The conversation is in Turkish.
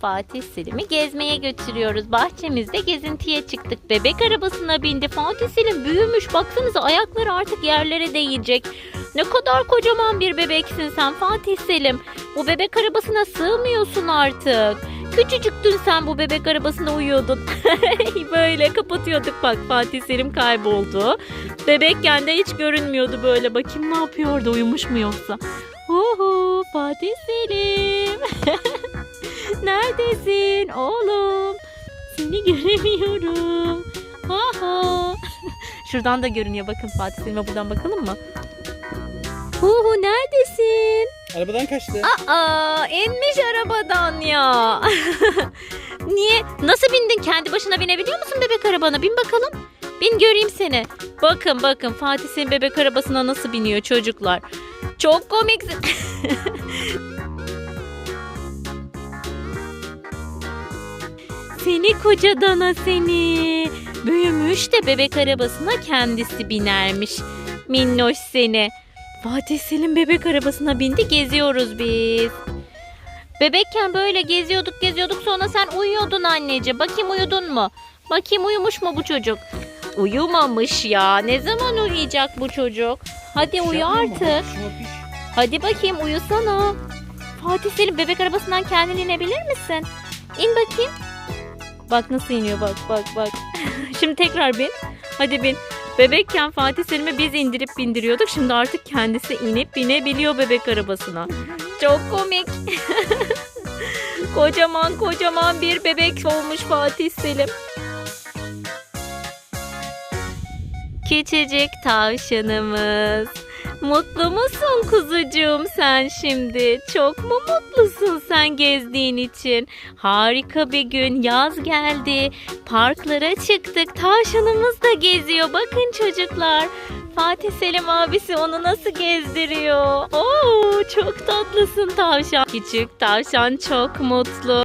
Fatih Selim'i gezmeye götürüyoruz. Bahçemizde gezintiye çıktık. Bebek arabasına bindi. Fatih Selim büyümüş. Baksanıza ayakları artık yerlere değecek. Ne kadar kocaman bir bebeksin sen Fatih Selim. Bu bebek arabasına sığmıyorsun artık. Küçücüktün sen bu bebek arabasında uyuyordun. böyle kapatıyorduk bak Fatih Selim kayboldu. Bebekken de hiç görünmüyordu böyle. Bakayım ne yapıyordu uyumuş mu yoksa? Uhu Fatih Selim. Neredesin oğlum? Seni göremiyorum. Aha. Şuradan da görünüyor bakın Fatih Selim'e buradan bakalım mı? Uhu neredesin? Arabadan kaçtı. Aa inmiş arabadan ya. Niye? Nasıl bindin? Kendi başına binebiliyor musun bebek arabana? Bin bakalım. Bin göreyim seni. Bakın bakın Fatih senin bebek arabasına nasıl biniyor çocuklar. Çok komiksin. seni koca dana seni. Büyümüş de bebek arabasına kendisi binermiş. Minnoş seni. Fatih Selim bebek arabasına bindi geziyoruz biz. Bebekken böyle geziyorduk geziyorduk sonra sen uyuyordun anneciğim. Bakayım uyudun mu? Bakayım uyumuş mu bu çocuk? Uyumamış ya. Ne zaman uyuyacak bu çocuk? Hadi uyu artık. Hadi bakayım uyusana. Fatih Selim bebek arabasından kendin inebilir misin? İn bakayım. Bak nasıl iniyor bak bak bak. Şimdi tekrar bin. Hadi bin. Bebekken Fatih Selim'i biz indirip bindiriyorduk. Şimdi artık kendisi inip binebiliyor bebek arabasına. Çok komik. kocaman kocaman bir bebek olmuş Fatih Selim. Küçücük tavşanımız. Mutlu musun kuzucuğum sen şimdi? Çok mu mutlusun sen gezdiğin için? Harika bir gün, yaz geldi. Parklara çıktık. Tavşanımız da geziyor. Bakın çocuklar. Fatih Selim abisi onu nasıl gezdiriyor? Oo, çok tatlısın tavşan. Küçük tavşan çok mutlu.